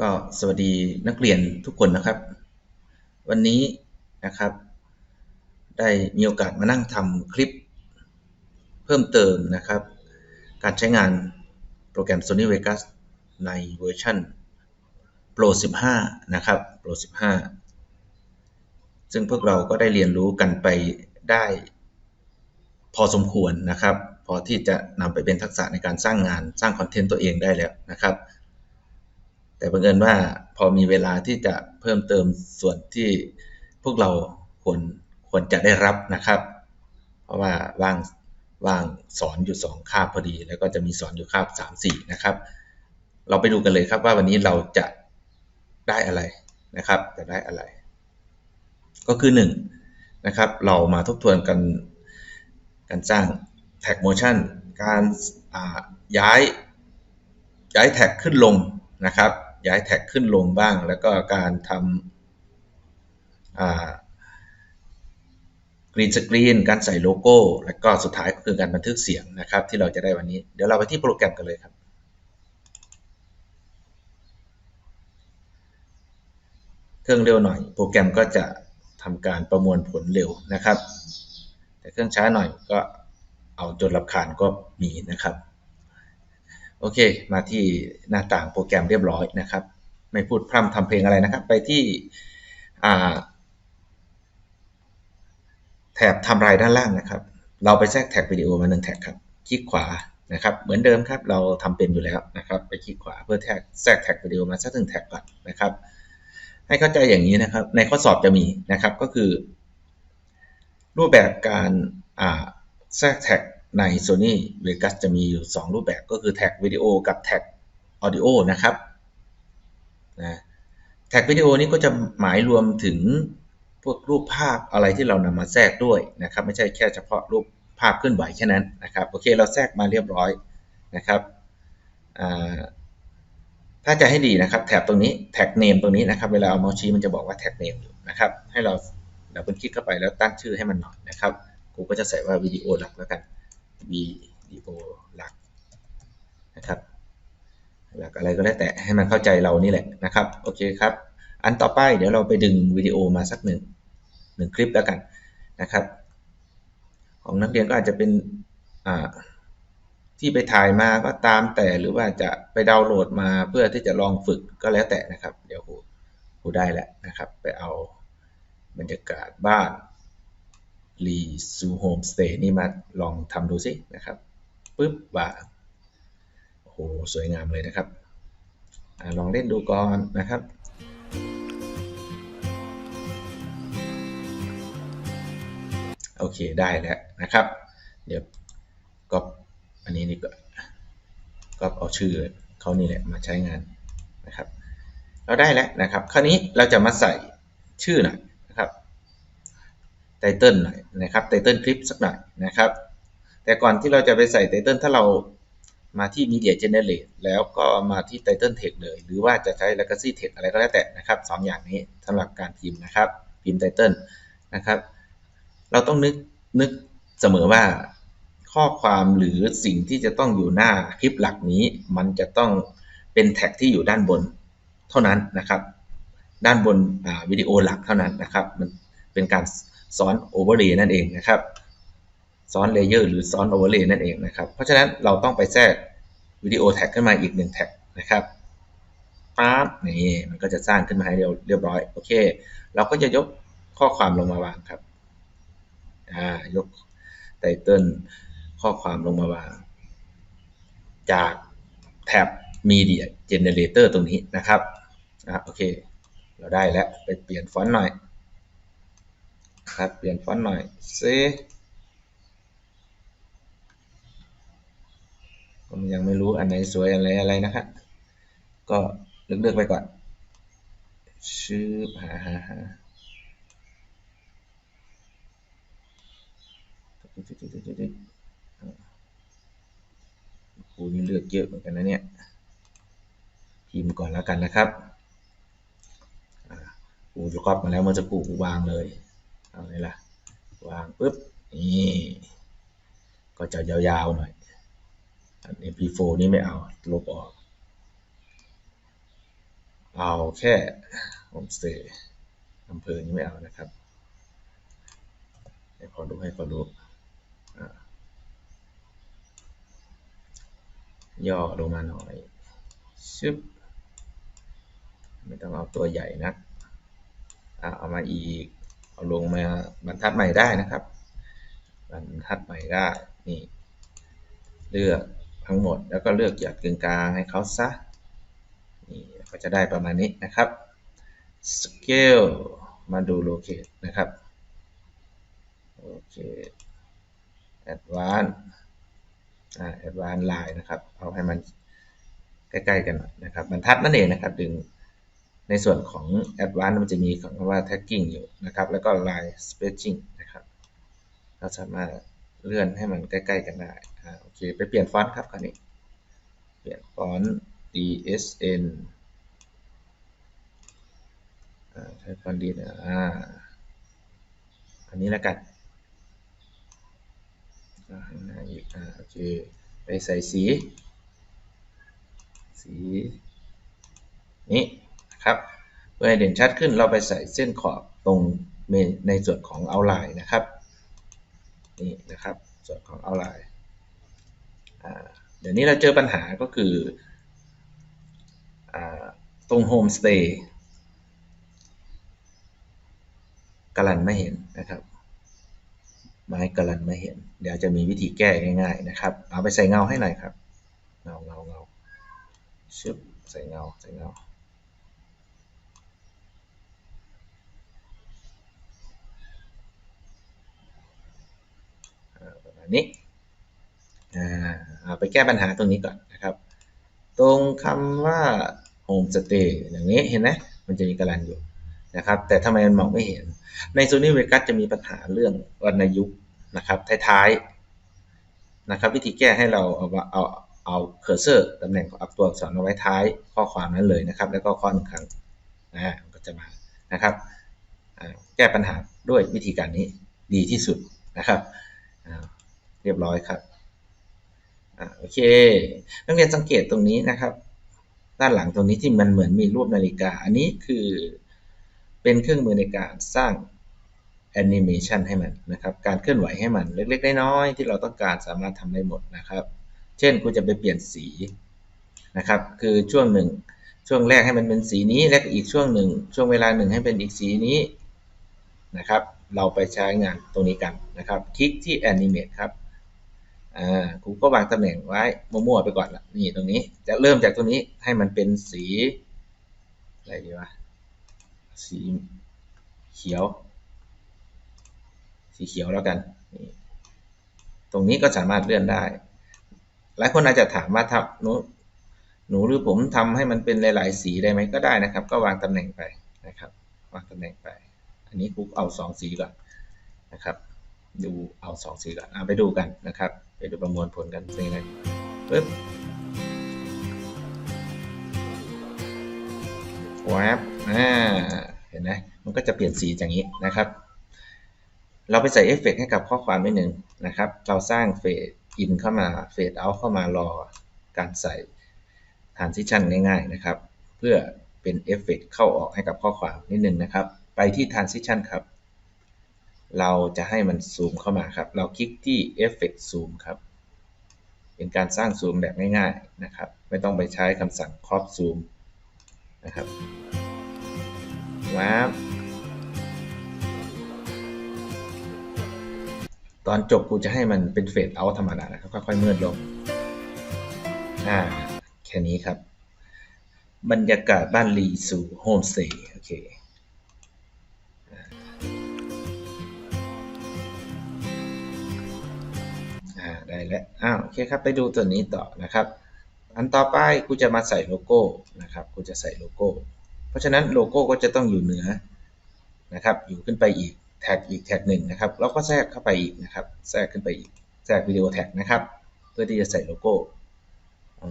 ก็สวัสดีนักเรียนทุกคนนะครับ วันนี้นะครับ ได้มีโอกาสมานั่งทำคลิปเพิ่มเติมนะครับ การใช้งานโปรแกรม Sony Vegas ในเวอร์ชัน Pro 15 นะครับ Pro 15 ซึ่งพวกเราก็ได้เรียนรู้กันไปได้ พอสมควรนะครับ พอที่จะนำไปเป็นทักษะในการสร้างงานสร้างคอนเทนต์ตัวเองได้แล้วนะครับ แต่บังเอิญว่าพอมีเวลาที่จะเพิ่มเติมส่วนที่พวกเราควรควรจะได้รับนะครับ เพราะว่าว่างว่างสอนอยู่ 2 คาบพอดี แล้วก็จะมีสอนอยู่คาบ 3 4 นะครับ เราไปดูกันเลยครับว่าวันนี้เราจะได้อะไรนะครับ จะได้อะไร ก็คือ1นะครับ เรามาทบทวนกันการสร้าง tag motion การย้ายย้ายแท็กขึ้นลงนะครับ ย้ายแท็กขึ้นลงบ้าง แล้วก็การทำกรีนสกรีนการใส่โลโก้ แล้วก็สุดท้ายก็คือการบันทึกเสียงนะครับ ที่เราจะได้วันนี้ เดี๋ยวเราไปที่โปรแกรมกันเลยครับเครื่องเร็วหน่อยโปรแกรมก็จะทำการประมวลผลเร็วนะครับ แต่เครื่องช้าหน่อยก็เอาจนรับคานก็มีนะครับ โอเค มาที่หน้าต่างโปรแกรมเรียบร้อยนะครับ ไม่พูดพร่ำทำเพลงอะไรนะครับ ไปที่แถบทำรายด้านล่างนะครับ เราไปแทรกแท็กวิดีโอมาหนึ่งแท็กครับ คลิกขวานะครับ เหมือนเดิมครับ เราทำเป็นอยู่แล้วนะครับ ไปคลิกขวาเพื่อแทรกแทรกแท็กวิดีโอมาสักหนึ่งแท็กก่อนนะครับ ให้เข้าใจอย่างนี้นะครับ ในข้อสอบจะมีนะครับก็คือ รูปแบบการแทรกแท็ก ใน Sony Vegas จะมีอยู่ 2 รูปแบบก็คือแท็กวิดีโอกับแท็กออดิโอนะครับนะแท็กวิดีโอนี้ก็จะหมายรวมถึงพวกรูปภาพอะไรที่เรานำมาแทรกด้วยนะครับ ไม่ใช่แค่เฉพาะรูปภาพเคลื่อนไหวแค่นั้นนะครับโอเคเราแทรกมาเรียบร้อยนะครับถ้าจะให้ดีนะครับแท็บตรงนี้แท็กเนมตรงนี้นะครับ เวลาเอาเมาส์ชี้มันจะบอกว่าแท็กเนมอยู่นะครับให้เราเราเป็นคลิกเข้าไปแล้วตั้งชื่อให้มันหน่อยนะครับกูก็จะใส่ว่าวิดีโอหลักแล้วกัน วิดีโอหลักนะครับ หลักอะไรก็แล้วแต่ให้มันเข้าใจเรานี่แหละนะครับ โอเคครับ อันต่อไปเดี๋ยวเราไปดึงวิดีโอมาสักหนึ่งหนึ่งคลิปแล้วกันนะครับ ของนักเรียนก็อาจจะเป็นที่ไปถ่ายมาก็ตามแต่หรือว่าจะไปดาวน์โหลดมาเพื่อที่จะลองฝึกก็แล้วแต่นะครับ เดี๋ยวครูครูได้แล้วนะครับ ไปเอาบรรยากาศบ้าน รีซูโฮมสเตย์นี่มาลองทำดูสินะครับปึ๊บว่าโอ้โหสวยงามเลยนะครับอลองเล่นดูก่อนนะครับโอเคได้แล้วนะครับ เดี๋ยวก็อันนี้นี่ก็ก็เอาชื่อเขานี่แหละมาใช้งานนะครับ เราได้แล้วนะครับ คราวนี้เราจะมาใส่ชื่อหน่อย ไตเติลหน่อยนะครับไตเติลคลิปสักหน่อยนะครับ แต่ก่อนที่เราจะไปใส่ไตเติลถ้าเรามาที่ Media Generate แล้วก็มาที่ Title Text เลย หรือว่าจะใช้ Legacy Text อะไรก็แล้วแต่นะครับสองอย่างนี้สำหรับการพิมพ์นะครับ พิมพ์ Title นะครับ เราต้องนึกนึกเสมอว่าข้อความหรือสิ่งที่จะต้องอยู่หน้าคลิปหลักนี้ มันจะต้องเป็นแท็กที่อยู่ด้านบนเท่านั้นนะครับ ด้านบนวิดีโอหลักเท่านั้นนะครับ มันเป็นการ ซ้อนโอเวอร์เลย์นั่นเองนะครับ ซ้อนเลเยอร์หรือซ้อนโอเวอร์เลย์นั่นเองนะครับ เพราะฉะนั้นเราต้องไปแทรกวิดีโอแท็กขึ้นมาอีกหนึ่งแท็กนะครับปั๊บนี่มันก็จะสร้างขึ้นมาให้เรียบร้อยโอเค เราก็จะยกข้อความลงมาวางครับอ่ายกไตเติลข้อความลงมาวาง จากแท็บ Media Generator ตรงนี้นะครับอะโอเค เราได้แล้วไปเปลี่ยนฟอนต์หน่อย ครับเปลี่ยนฟอนต์หน่อยซิผมยังไม่รู้อันไหนสวยอะไรอะไรนะครับก็เลือกๆไปก่อนชื่อหาหาหาคูนี่เลือกเยอะเหมือนกันนะเนี่ยพิมพ์ก่อนแล้วกันนะครับครูจะครอบมาแล้วมื่อจะกูวางเลย เอาไหนล่ะวางปุ๊บนี่ก็จะยาวๆหน่อยอันนี้ P4 นี่ไม่เอาลบออก เอาแค่โฮมสเตย์อำเภอนี้ไม่เอานะครับให้ขอดูให้ขอดูอ่าย่อลงมาหน่อยชึบไม่ต้องเอาตัวใหญ่นะเอาเอามาอีก เอาลงมาบรรทัดใหม่ได้นะครับ บรรทัดใหม่ได้นี่เลือกทั้งหมดแล้วก็เลือกหยัดกึ่งกลางให้เขาซะนี่ก็จะได้ประมาณนี้นะครับ scale มาดู locate นะครับโอเค advanced อ่า advanced line นะครับ เอาให้มันใกล้ ๆ กันหน่อยนะครับบรรทัดนั่นเองนะครับดึง ในส่วนของ advanced มันจะมีคำว่า tagging อยู่นะครับ แล้วก็ line spacing นะครับ เราสามารถเลื่อนให้มันใกล้ๆกันได้อ่าโอเค ไปเปลี่ยนฟอนต์ครับคราวนี้ เปลี่ยนฟอนต์ DSN อ่าใช้ฟอนต์ดีนะอ่าอันนี้แล้วกันอ่าข้างหน้าอีกอ่าโอเค ไปใส่สี สี นี้ นะครับเพื่อให้เด่นชัดขึ้นเราไปใส่เส้นขอบตรงในส่วนของเอาไลน์นะครับนี่นะครับส่วนของเอาไลน์เดี๋ยวนี้เราเจอปัญหาก็คืออตรงโฮมสเตย์กลันไม่เห็นนะครับไม้กลันไม่เห็น เดี๋ยวจะมีวิธีแก้ง่ายๆนะครับ เอาไปใส่เงาให้หน่อยครับ เงาเงาเงาชึบใส่เงาใส่เงา นี้เอาไปแก้ปัญหาตรงนี้ก่อนนะครับ ตรงคำว่า home stay อย่างนี้เห็นไหมมันจะมีกรันอยู่นะครับ แต่ทำไมมันมองไม่เห็น ในโซนี่เวกัสจะมีปัญหาเรื่องวรรณยุกต์นะครับท้ายๆนะครับ วิธีแก้ให้เราเอาเอาเอาเคอร์เซอร์ตำแหน่งของอักตัวอักษรเอาไว้ท้ายข้อความนั้นเลยนะครับ แล้วก็ข้อหนึ่งครั้งนะก็จะมานะครับ แก้ปัญหาด้วยวิธีการนี้ดีที่สุดนะครับ เรียบร้อยครับอโอเค นักเรียนสังเกตตรงนี้นะครับ ด้านหลังตรงนี้ที่มันเหมือนมีรูปนาฬิกา อันนี้คือเป็นเครื่องมือในการสร้างแอนิเมชันให้มันนะครับ การเคลื่อนไหวให้มันเล็กๆน้อยๆที่เราต้องการสามารถทำได้หมดนะครับ เช่นคุณจะไปเปลี่ยนสีนะครับ คือช่วงหนึ่ง ช่วงแรกให้มันเป็นสีนี้ และอีกช่วงหนึ่ง ช่วงเวลาหนึ่งให้เป็นอีกสีนี้นะครับ เราไปใช้งานตรงนี้กันนะครับ คลิกที่ Animate ครับ อ่าครูก็วางตำแหน่งไว้มั่วๆไปก่อนละนี่ตรงนี้จะเริ่มจากตรงนี้ให้มันเป็นสีอะไรดีวะสีเขียว สีเขียวแล้วกันนี่ตรงนี้ก็สามารถเลื่อนได้ หลายคนอาจจะถามว่าทับหนูหนูหรือผมทำให้มันเป็นหลาย ๆ สีได้ไหมก็ได้นะครับ ก็วางตำแหน่งไปนะครับ วางตำแหน่งไป อันนี้ครูเอาสองสีก่อนนะครับ ดูเอาสองสีก่อนเอาไปดูกันนะครับ ไปดูประมวลผลกันเป็นไงปึ๊บวบอ่าเห็นไหมมันก็จะเปลี่ยนสีอย่างนี้นะครับ เราไปใส่เอฟเฟกให้กับข้อความนิดหนึ่งนะครับ เราสร้างเฟดอินเข้ามาเฟดเอาเข้ามารอการใส่ทานซิชันง่ายๆนะครับ เพื่อเป็นเอฟเฟกเข้าออกให้กับข้อความนิดหนึ่งนะครับ ไปที่ทานซิชันครับ เราจะให้มันซูมเข้ามาครับ เราคลิกที่ Effect Zoom ครับ เป็นการสร้างซูมแบบง่ายๆนะครับ ไม่ต้องไปใช้คำสั่ง Crop Zoom นะครับว้าตอนจบกูจะให้มันเป็นเฟดเอาธรรมดานะครับค่อยๆมืดลง อ่า แค่นี้ครับ บรรยากาศบ้านรีสู่โฮมสเตย์โอเค ได้แล้วอ้าวโอเคครับ ไปดูตัวนี้ต่อนะครับ อันต่อไปกูจะมาใส่โลโก้นะครับกูจะใส่โลโก้ เพราะฉะนั้นโลโก้ก็จะต้องอยู่เหนือนะครับอยู่ขึ้นไปอีกแท็กอีกแท็กหนึ่งนะครับเราก็แทรกเข้าไปอีกนะครับแทรกขึ้นไปอีกแทรกวิดีโอแท็กนะครับ เพื่อที่จะใส่โลโก้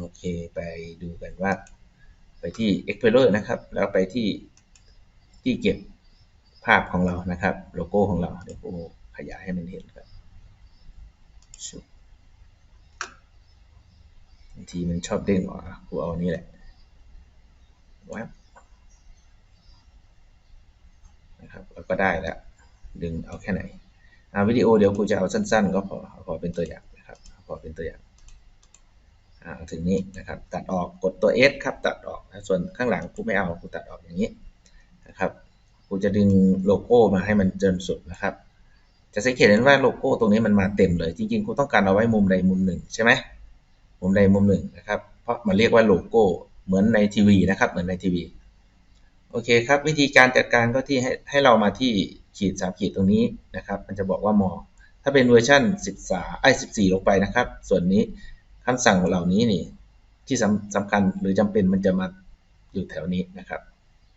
โอเคไปดูกันว่า ไปที่ Explorer นะครับ แล้วไปที่ที่เก็บภาพของเรานะครับ โลโก้ของเราเดี๋ยวผมขยายให้มันเห็นครับ บางทีมันชอบเด้งออกกูเอานี้แหละแวบนะครับแล้วก็ได้แล้ว ดึงเอาแค่ไหนวิดีโอเดี๋ยวกูจะเอาสั้น ๆ ก็พอพอเป็นตัวอย่างนะครับพอเป็นตัวอย่างถึงนี้นะครับ ตัดออกกดตัว S ครับ ตัดออกส่วนข้างหลังกูไม่เอากูตัดออกอย่างนี้นะครับกูจะดึงโลโก้มาให้มันจนสุดนะครับ จะสังเกตเห็นว่าโลโก้ตรงนี้มันมาเต็มเลย จริงๆกูต้องการเอาไว้มุมใดมุมหนึ่งใช่ไหม มุมใดมุมหนึ่งนะครับ เพราะมันเรียกว่าโลโก้เหมือนในทีวีนะครับ เหมือนในทีวี โอเคครับ วิธีการจัดการก็ที่ให้ให้เรามาที่ขีดสามขีดตรงนี้นะครับ มันจะบอกว่ามอ ถ้าเป็นเวอร์ชัน13ไอ้14 ลงไปนะครับ ส่วนนี้คำสั่งเหล่านี้นี่ ที่สำสำคัญหรือจำเป็นมันจะมาอยู่แถวนี้นะครับ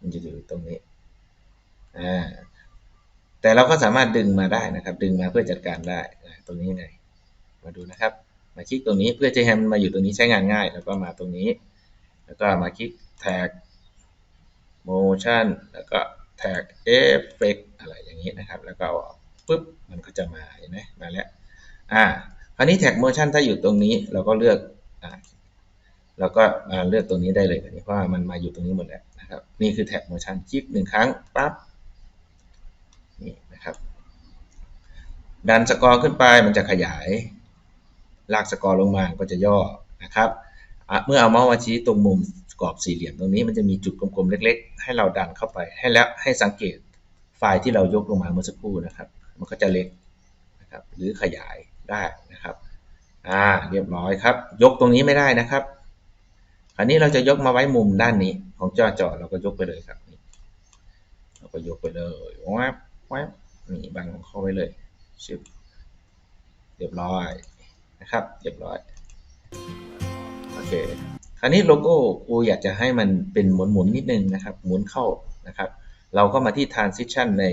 มันจะอยู่ตรงนี้อ่าแต่เราก็สามารถดึงมาได้นะครับ ดึงมาเพื่อจัดการได้ตรงนี้ไงมาดูนะครับ มาคลิกตรงนี้เพื่อจะให้มันมาอยู่ตรงนี้ใช้งานง่าย แล้วก็มาตรงนี้ แล้วก็มาคลิกแท็ก motion แล้วก็แท็ก effect อะไรอย่างนี้นะครับ แล้วก็ปุ๊บมันก็จะมาเห็นไหมมาแล้วอ่าคราวนี้แท็ก motion ถ้าอยู่ตรงนี้เราก็เลือกอ่าเราก็เลือกตรงนี้ได้เลยเพราะว่ามันมาอยู่ตรงนี้หมดแล้วนะครับ นี่คือแท็ก motion คลิกหนึ่งครั้งปั๊บนี่นะครับดันสกอร์ขึ้นไปมันจะขยาย ลากสกอร์ลงมาก็จะย่อนะครับเมื่อเอาเมาส์มาชี้ตรงมุมกรอบสี่เหลี่ยมตรงนี้มันจะมีจุดกลมๆเล็ก ๆ ให้เราดันเข้าไปให้แล้วให้สังเกตไฟล์ที่เรายกลงมาเมื่อสักครู่นะครับ มันก็จะเล็กนะครับหรือขยายได้นะครับอ่าเรียบร้อยครับ ยกตรงนี้ไม่ได้นะครับคราวนี้เราจะยกมาไว้มุมด้านนี้ของจอจอเราก็ยกไปเลยครับเราก็ยกไปเลยแวบแวบนี่บังเข้าไว้เลยชิบเรียบร้อย นะครับเรียบร้อยโอเคคราวนี้โลโก้กูอยากจะให้มันเป็นหมุนๆนิดนึงนะครับ หมุนเข้านะครับ เราก็มาที่ transition ใน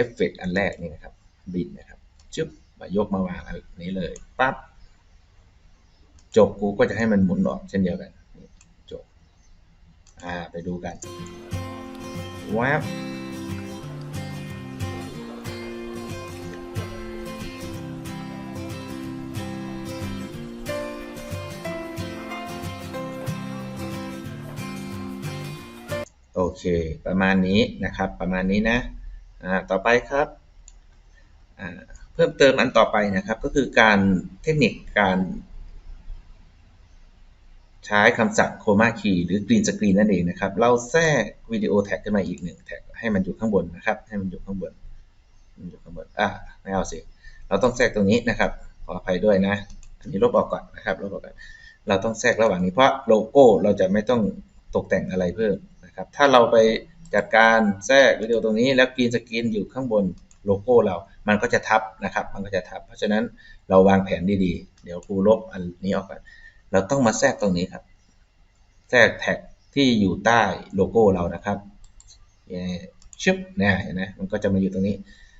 effect อันแรกนี่นะครับ บินนะครับจึ๊บมายกมาวางอันนี้เลยปั๊บจบกูก็จะให้มันหมุนออกเช่นเดียวกันจบอ่าไปดูกันว้าว โอเค ประมาณนี้นะครับ ประมาณนี้นะต่อไปครับเพิ่มเติมอันต่อไปนะครับ ก็คือการเทคนิคการใช้คำสั่งโคมาคีหรือกรีนสกรีนนั่นเองนะครับ เราแทรกวิดีโอแท็กขึ้นมาอีกหนึ่งแท็กให้มันอยู่ข้างบนนะครับ ให้มันอยู่ข้างบนมันอยู่ข้างบนอ่าไม่เอาสิ เราต้องแทรกตรงนี้นะครับ ขออภัยด้วยนะ อันนี้ลบออกก่อนนะครับ ลบออกก่อน เราต้องแทรกระหว่างนี้เพราะโลโก้เราจะไม่ต้องตกแต่งอะไรเพิ่ม ครับถ้าเราไปจัดการแทรกวิดีโอตรงนี้แล้วกรีนสกรีนอยู่ข้างบนโลโก้เรา มันก็จะทับนะครับ มันก็จะทับ เพราะฉะนั้นเราวางแผนดีๆ เดี๋ยวครูลบอันนี้ออกก่อนเราต้องมาแทรกตรงนี้ครับ แทรกแท็กที่อยู่ใต้โลโก้เรานะครับชึบเนี่ยเห็นไหมมันก็จะมาอยู่ตรงนี้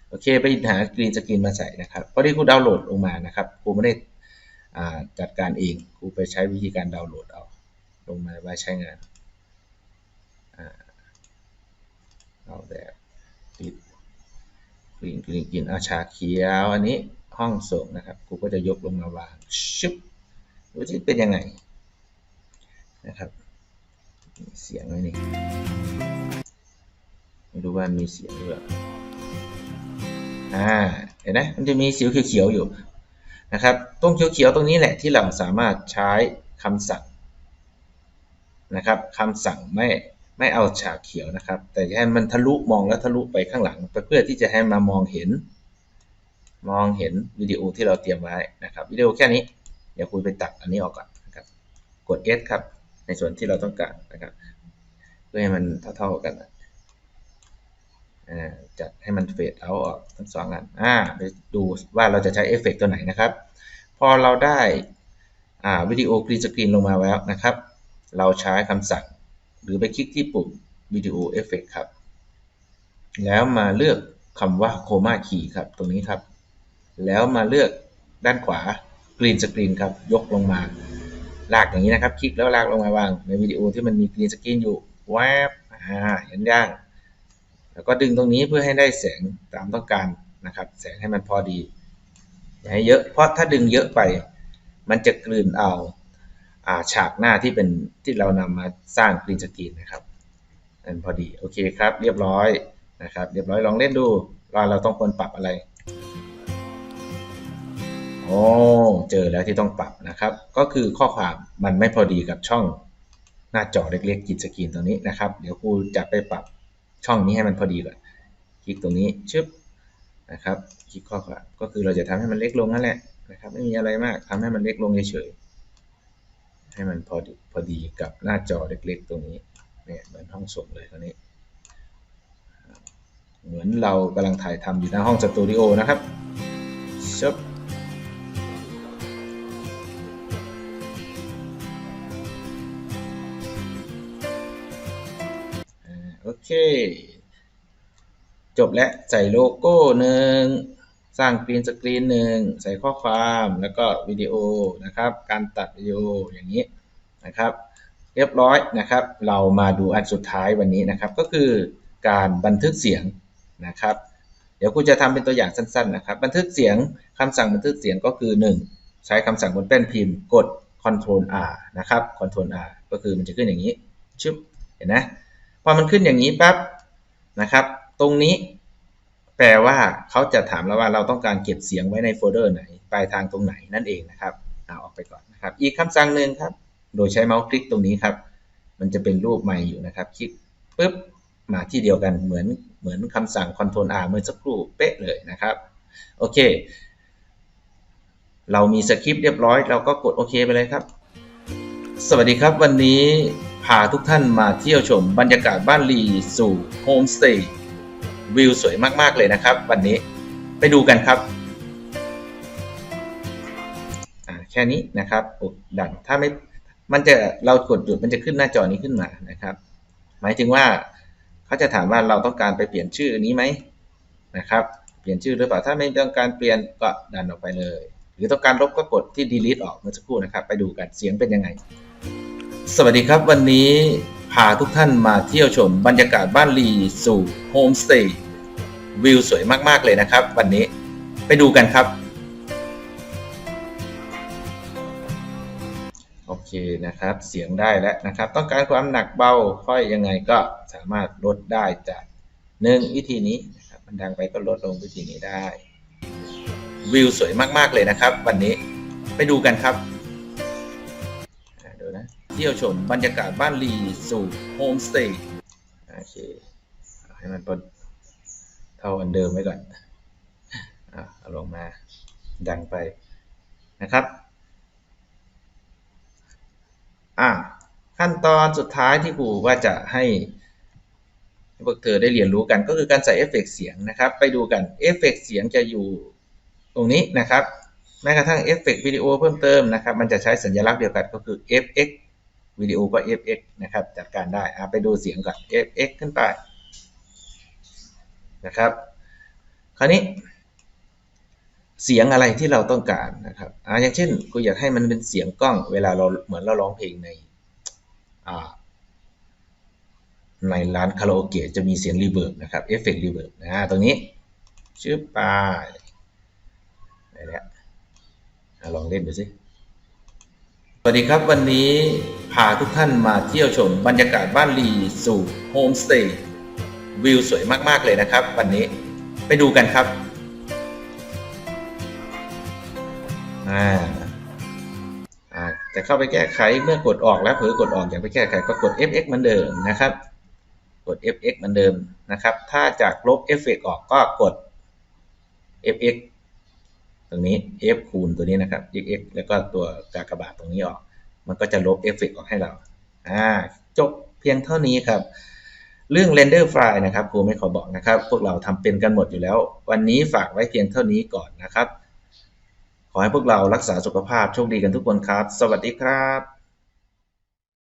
โอเค ไปหากรีนสกรีนมาใส่นะครับเพอดีครูดาวน์โหลดลงมานะครับ ครูไม่ได้จัดการเอง ครูไปใช้วิธีการดาวน์โหลดเอา ลงมาไว้ใช้งาน เอาแบบติดกลิ่นกลิ่นกลิ่นอาชาเขียวอันนี้ห้องส่งนะครับกูก็จะยกลงมาวางชุบดูที่เป็นยังไงนะครับ เสียงไว้นี่ไม่รู้ว่ามีเสียงหรือเปล่าอ่าเห็นไหมมันจะมีสีเขียวๆอยู่นะครับตรงเขียวๆตรงนี้แหละที่เราสามารถใช้คำสั่งนะครับคำสั่งไม่ ไม่เอาฉากเขียวนะครับ แต่ให้มันทะลุมองแล้วทะลุไปข้างหลังเพื่อที่จะให้มามองเห็น มองเห็นวิดีโอที่เราเตรียมไว้นะครับวิดีโอแค่นี้เดี๋ยวคุยไปตัดอันนี้ออกก่อนนะครับกด S ครับ ในส่วนที่เราต้องการนะครับ เพื่อให้มันเท่าๆกันจัดให้มันเฟดเอาออกทั้งสองอันอ่าไปดูว่าเราจะใช้เอฟเฟกตัวไหนนะครับ พอเราได้วิดีโอกรีนสกรีนลงมาแล้วนะครับ เราใช้คำสั่ง หรือไปคลิกที่ปุ่มวิดีโอเอฟเฟกครับ แล้วมาเลือกคำว่าโคม่าคีครับตรงนี้ครับ แล้วมาเลือกด้านขวากรีนสกรีนครับ ยกลงมา ลากอย่างนี้นะครับ คลิกแล้วลากลงมาวาง ในวิดีโอที่มันมีกรีนสกรีนอยู่แวบอ่าเห็นย่าง แล้วก็ดึงตรงนี้เพื่อให้ได้แสงตามต้องการนะครับ แสงให้มันพอดีอย่าให้เยอะ เพราะถ้าดึงเยอะไป มันจะกลืนเอา ฉากหน้าที่เป็นที่เรานำมาสร้างกรีนสกรีนนะครับนั่นพอดีโอเคครับ เรียบร้อยนะครับเรียบร้อยลองเล่นดูว่าเราต้องควรปรับอะไรโอ้เจอแล้วที่ต้องปรับนะครับ ก็คือข้อความมันไม่พอดีกับช่องหน้าจอเล็กๆกินสกรีนตรงนี้นะครับ เดี๋ยวครูจะไปปรับช่องนี้ให้มันพอดีก่อนคลิกตรงนี้ชึบนะครับคลิกข้อความก็คือเราจะทำให้มันเล็กลงนั่นแหละนะครับ ไม่มีอะไรมากทำให้มันเล็กลงเฉยๆ ให้มันพอดีพอดีกับหน้าจอเล็กๆ ตรงนี้เนี่ยเหมือนห้องส่งเลยตรงนี้ เหมือนเรากำลังถ่ายทำอยู่หน้าห้องสตูดิโอนะครับชึบโอเค จบแล้วใส่โลโก้หนึ่ง สร้างกรีนสกรีนหนึ่งใส่ข้อความแล้วก็วิดีโอนะครับ การตัดวิดีโออย่างนี้นะครับ เรียบร้อยนะครับ เรามาดูอันสุดท้ายวันนี้นะครับ ก็คือการบันทึกเสียงนะครับ เดี๋ยวครูจะทำเป็นตัวอย่างสั้นๆนะครับ บันทึกเสียงคำสั่งบันทึกเสียงก็คือ 1 ใช้คำสั่งบนแป้นพิมพ์กด Ctrl R นะครับ Ctrl R ก็คือมันจะขึ้นอย่างนี้ชึบเห็นไหมพอมันขึ้นอย่างนี้ปั๊บนะครับ ตรงนี้ แปลว่าเขาจะถามเราว่าเราต้องการเก็บเสียงไว้ในโฟลเดอร์ไหน ปลายทางตรงไหนนั่นเองนะครับเอาออกไปก่อนนะครับ อีกคำสั่งหนึ่งครับ โดยใช้เมาส์คลิกตรงนี้ครับ มันจะเป็นรูปไมค์อยู่นะครับ คลิกปุ๊บมาที่เดียวกันเหมือนเหมือนคำสั่ง Ctrl R เมื่อสักครู่เป๊ะเลยนะครับ โอเค เรามีสคริปต์เรียบร้อย เราก็กดโอเคไปเลยครับ สวัสดีครับ วันนี้พาทุกท่านมาเที่ยวชมบรรยากาศบ้านลีสู่โฮมสเตย์ วิวสวยมากๆเลยนะครับ วันนี้ไปดูกันครับแค่นี้นะครับกดดันถ้าไม่มันจะเรากดหยุดมันจะขึ้นหน้าจอนี้ขึ้นมานะครับ หมายถึงว่าเขาจะถามว่าเราต้องการไปเปลี่ยนชื่อนี้ไหมนะครับ เปลี่ยนชื่อหรือเปล่าถ้าไม่ต้องการเปลี่ยนก็ดันออกไปเลย หรือต้องการลบก็กดที่ delete ออกเมื่อสักครู่นะครับ ไปดูกันเสียงเป็นยังไง สวัสดีครับวันนี้พาทุกท่านมาเที่ยวชมบรรยากาศบ้านลีสู่โฮมสเตย์ วิวสวยมาก ๆ เลยนะครับ วันนี้ไปดูกันครับ โอเคนะครับ เสียงได้แล้วนะครับ ต้องการความหนักเบาค่อยยังไงก็สามารถลดได้จากหนึ่งวิธีนี้นะครับมันดังไปก็ลดลงวิธีนี้ได้ วิวสวยมาก ๆ เลยนะครับ วันนี้ไปดูกันครับดูนะเที่ยวชมบรรยากาศบ้านลีสู่โฮมสเตย์โอเคให้มันพอเท่าอันเดิมไว้ก่อนอะเอาลงมาดังไปนะครับอะขั้นตอนสุดท้ายที่ครูว่าจะให้พวกเธอได้เรียนรู้กันก็คือการใส่เอฟเฟกต์เสียงนะครับ ไปดูกันเอฟเฟกต์เสียงจะอยู่ตรงนี้นะครับแม้กระทั่งเอฟเฟกต์วิดีโอเพิ่มเติมนะครับ มันจะใช้สัญลักษณ์เดียวกันก็คือ fx วิดีโอก็ fx นะครับจัดการได้อะไปดูเสียงก่อน fx ขึ้นไป นะครับ คราวนี้ เสียงอะไรที่เราต้องการนะครับอ่าอย่างเช่นกูอยากให้มันเป็นเสียงกล้อง เวลาเราเหมือนเราร้องเพลงในในร้านคาราโอเกะจะมีเสียงรีเวิร์บนะครับเอฟเฟกต์รีเวิร์บนะตรงนี้ชื่อปลายอะไรเนี่ยลองเล่นดูสิสวัสดีครับ วันนี้พาทุกท่านมาเที่ยวชมบรรยากาศบ้านลีสู่โฮมสเตย์ วิวสวยมาก ๆ เลยนะครับ วันนี้ไปดูกันครับอ่าอ่าจะเข้าไปแก้ไขเมื่อกดออกแล้วเผลอกดออกอยากไปแก้ไขก็กด fx เหมือนเดิมนะครับ กด fx เหมือนเดิมนะครับ ถ้าจากลบเอฟเฟกออกก็กด fx ตรงนี้ f คูณตัวนี้นะครับ x แล้วก็ตัวกากบาทตรงนี้ออก มันก็จะลบเอฟเฟกออกให้เราอ่าจบเพียงเท่านี้ครับ เรื่อง render file นะครับครูไม่ขอบอกนะครับ พวกเราทำเป็นกันหมดอยู่แล้ว วันนี้ฝากไว้เพียงเท่านี้ก่อนนะครับ ขอให้พวกเรารักษาสุขภาพโชคดีกันทุกคนครับ สวัสดีครับ